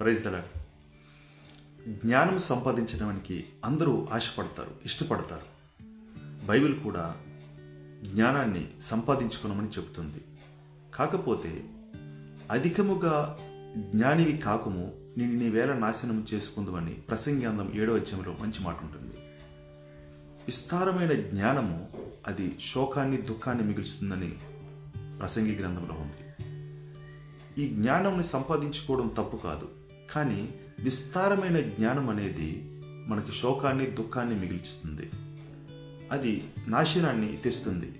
Praise దలా జ్ఞానం సంపాదించడానికి అందరూ ఆశపడతారు ఇష్టపడతారు. బైబిల్ కూడా జ్ఞానాన్ని సంపాదించుకున్నామని చెబుతుంది. కాకపోతే అధికముగా జ్ఞానివి కాకము నేను నీ వేళ నాశనం చేసుకుందామని ప్రసంగాంధం ఏడవ అధ్యాయంలో మంచి మాట ఉంటుంది. విస్తారమైన జ్ఞానము అది శోకాన్ని దుఃఖాన్ని మిగులుస్తుందని ప్రసంగి గ్రంథంలో ఉంది. ఈ జ్ఞానంని సంపాదించుకోవడం తప్పు కాదు. కానీ విస్తారమైన జ్ఞానం అనేది మనకి శోకాన్ని దుఃఖాన్ని మిగిల్చుతుంది. అది నాశనాన్ని తెస్తుంది.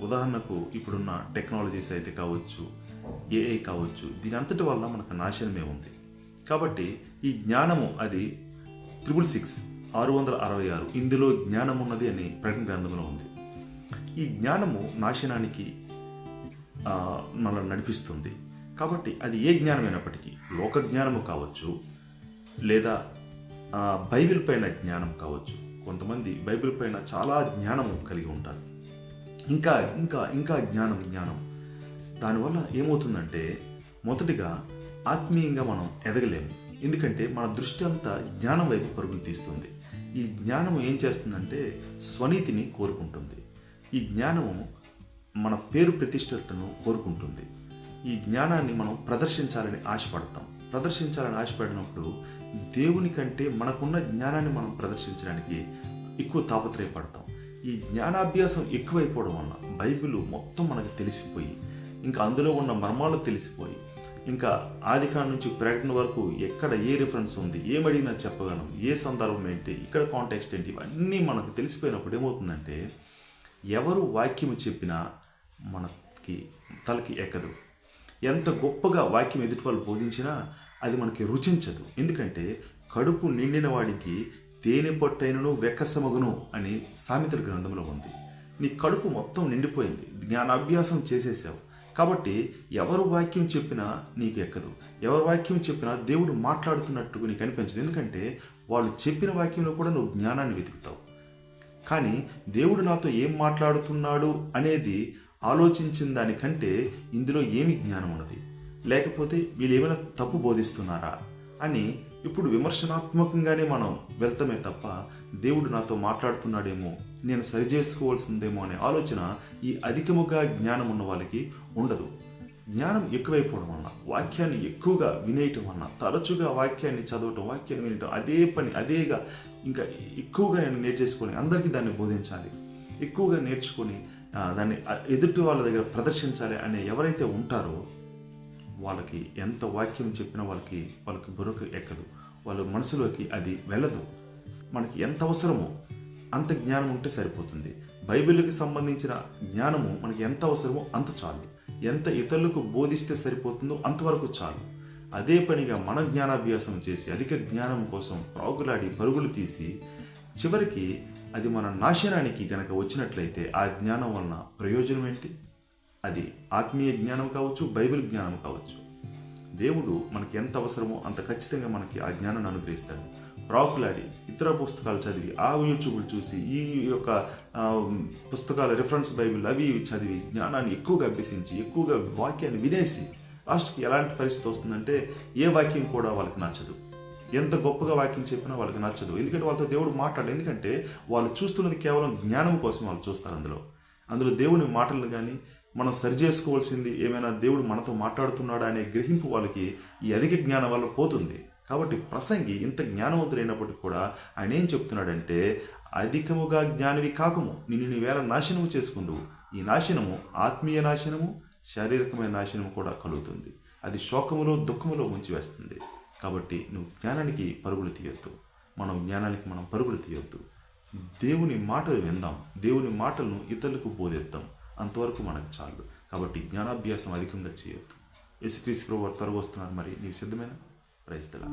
ఉదాహరణకు ఇప్పుడున్న టెక్నాలజీస్ అయితే కావచ్చు ఏఐ కావచ్చు దీని అంతటి వల్ల మనకు నాశనమే ఉంది. కాబట్టి ఈ జ్ఞానము అది త్రిబుల్ సిక్స్ ఆరు వందల అరవై ఆరు ఇందులో జ్ఞానం ఉన్నది అని ప్రకటన గ్రంథంలో ఉంది. ఈ జ్ఞానము నాశనానికి మనల్ని నడిపిస్తుంది. కాబట్టి అది ఏ జ్ఞానమైనప్పటికీ లోక జ్ఞానము కావచ్చు లేదా బైబిల్ పైన జ్ఞానం కావచ్చు. కొంతమంది బైబిల్ పైన చాలా జ్ఞానము కలిగి ఉంటారు. ఇంకా ఇంకా ఇంకా జ్ఞానం జ్ఞానం. దానివల్ల ఏమవుతుందంటే మొదటిగా ఆత్మీయంగా మనం ఎదగలేము. ఎందుకంటే మన దృష్టి అంతా జ్ఞానం వైపు పరుగులు తీస్తుంది. ఈ జ్ఞానం ఏం చేస్తుందంటే స్వనీతిని కోరుకుంటుంది. ఈ జ్ఞానము మన పేరు ప్రతిష్టతను కోరుకుంటుంది. ఈ జ్ఞానాన్ని మనం ప్రదర్శించాలని ఆశపడతాం. ప్రదర్శించాలని ఆశపడినప్పుడు దేవుని కంటే మనకున్న జ్ఞానాన్ని మనం ప్రదర్శించడానికి ఎక్కువ తాపత్రయపడతాం. ఈ జ్ఞానాభ్యాసం ఎక్కువైపోవడం వల్ల బైబిల్ మొత్తం మనకు తెలిసిపోయి ఇంకా అందులో ఉన్న మర్మాలు తెలిసిపోయి ఇంకా ఆదికాండ నుంచి ప్రకటన వరకు ఎక్కడ ఏ రిఫరెన్స్ ఉంది ఏమడిగినా చెప్పగలం ఏ సందర్భం ఏంటి ఇక్కడ కాంటెక్స్ట్ ఏంటి ఇవన్నీ మనకు తెలిసిపోయినప్పుడు ఏమవుతుందంటే ఎవరు వాక్యము చెప్పినా మనకి తలకి ఎక్కదు. ఎంత గొప్పగా వాక్యం ఎదుటి వాళ్ళు బోధించినా అది మనకి రుచించదు. ఎందుకంటే కడుపు నిండిన వాడికి తేనె పొట్టైనను వెక్కసమగును అని సామెతల గ్రంథంలో ఉంది. నీ కడుపు మొత్తం నిండిపోయింది. జ్ఞానాభ్యాసం చేసేసావు. కాబట్టి ఎవరు వాక్యం చెప్పినా నీకు ఎక్కదు. ఎవరు వాక్యం చెప్పినా దేవుడు మాట్లాడుతున్నట్టు నీకు అనిపించదు. ఎందుకంటే వాళ్ళు చెప్పిన వాక్యంలో కూడా నువ్వు జ్ఞానాన్ని వెతుకుతావు. కానీ దేవుడు నాతో ఏం మాట్లాడుతున్నాడు అనేది ఆలోచించిన దానికంటే ఇందులో ఏమి జ్ఞానం ఉన్నది? లేకపోతే వీళ్ళు ఏమైనా తప్పు బోధిస్తున్నారా? అని ఇప్పుడు విమర్శనాత్మకంగానే మనం వెళ్తామే తప్ప దేవుడు నాతో మాట్లాడుతున్నాడేమో నేను సరిచేసుకోవాల్సిందేమో అనే ఆలోచన ఈ అధికముగా జ్ఞానం ఉన్న వాళ్ళకి ఉండదు. జ్ఞానం ఎక్కువైపోవడం వలన వాక్యాన్ని ఎక్కువగా వినేయటం వలన తరచుగా వాక్యాన్ని చదవటం వాక్యాన్ని వినటం అదే పని అదేగా ఇంకా ఎక్కువగా నేను నేర్చేసుకొని అందరికీ దాన్ని బోధించాలి. ఎక్కువగా నేర్చుకొని దాన్ని ఎదుటి వాళ్ళ దగ్గర ప్రదర్శించాలి అనే ఎవరైతే ఉంటారో వాళ్ళకి ఎంత వాక్యం చెప్పినా వాళ్ళకి వాళ్ళకి బుర్రకు ఎక్కదు. వాళ్ళ మనసులోకి అది వెళ్ళదు. మనకి ఎంత అవసరమో అంత జ్ఞానం ఉంటే సరిపోతుంది. బైబిల్కి సంబంధించిన జ్ఞానము మనకి ఎంత అవసరమో అంత చాలు. ఎంత ఇతరులకు బోధిస్తే సరిపోతుందో అంతవరకు చాలు. అదే పనిగా మన జ్ఞానాభ్యాసం చేసి అధిక జ్ఞానం కోసం ప్రాగులాడి పరుగులు తీసి చివరికి అది మన నాశనానికి గనక వచ్చినట్లయితే ఆ జ్ఞానం వలన ప్రయోజనం ఏంటి? అది ఆత్మీయ జ్ఞానం కావచ్చు బైబిల్ జ్ఞానం కావచ్చు. దేవుడు మనకి ఎంత అవసరమో అంత ఖచ్చితంగా మనకి ఆ జ్ఞానాన్ని అనుగ్రహిస్తాడు. ప్రాకులాడి ఇతర పుస్తకాలు చదివి ఆ యూట్యూబ్లు చూసి ఈ యొక్క పుస్తకాల రిఫరెన్స్ బైబిల్ అవి ఇవి చదివి జ్ఞానాన్ని ఎక్కువగా అభ్యసించి ఎక్కువగా వాక్యాన్ని వినేసి లాస్ట్కి ఎలాంటి పరిస్థితి వస్తుందంటే ఏ వాక్యం కూడా వాళ్ళకి నచ్చదు. ఎంత గొప్పగా వాక్యం చెప్పినా వాళ్ళకి నచ్చదు. ఎందుకంటే వాళ్ళతో దేవుడు మాట్లాడు. ఎందుకంటే వాళ్ళు చూస్తున్నది కేవలం జ్ఞానం కోసం వాళ్ళు చూస్తారు అందులో. అందులో దేవుని మాటలు కానీ మనం సరి చేసుకోవాల్సింది ఏమైనా దేవుడు మనతో మాట్లాడుతున్నాడా అనే గ్రహింపు వాళ్ళకి ఈ అధిక జ్ఞానం వల్ల పోతుంది. కాబట్టి ప్రసంగి ఇంత జ్ఞానవంతుడైనప్పటికీ కూడా ఆయన ఏం చెప్తున్నాడంటే అధికముగా జ్ఞానివి కాకము. నిన్ను నీ వేళ నాశనము చేసుకుందువు. ఈ నాశనము ఆత్మీయ నాశనము శారీరకమైన నాశనము కూడా కలుగుతుంది. అది శోకములో దుఃఖములో ఉంచివేస్తుంది కాబట్టి నువ్వు జ్ఞానానికి పరుగులు తీయొద్దు. మనం జ్ఞానానికి మనం పరుగులు తీయొద్దు. దేవుని మాటలు విందాం. దేవుని మాటలను ఇతరులకు బోధిద్దాం. అంతవరకు మనకు చాలు. కాబట్టి జ్ఞానాభ్యాసం అధికంగా చేయొద్దు. యేసుక్రీస్తు ప్రభు వారు త్వరగా వస్తున్నారు. మరి నీవు సిద్ధమేనా? ప్రైస్తలా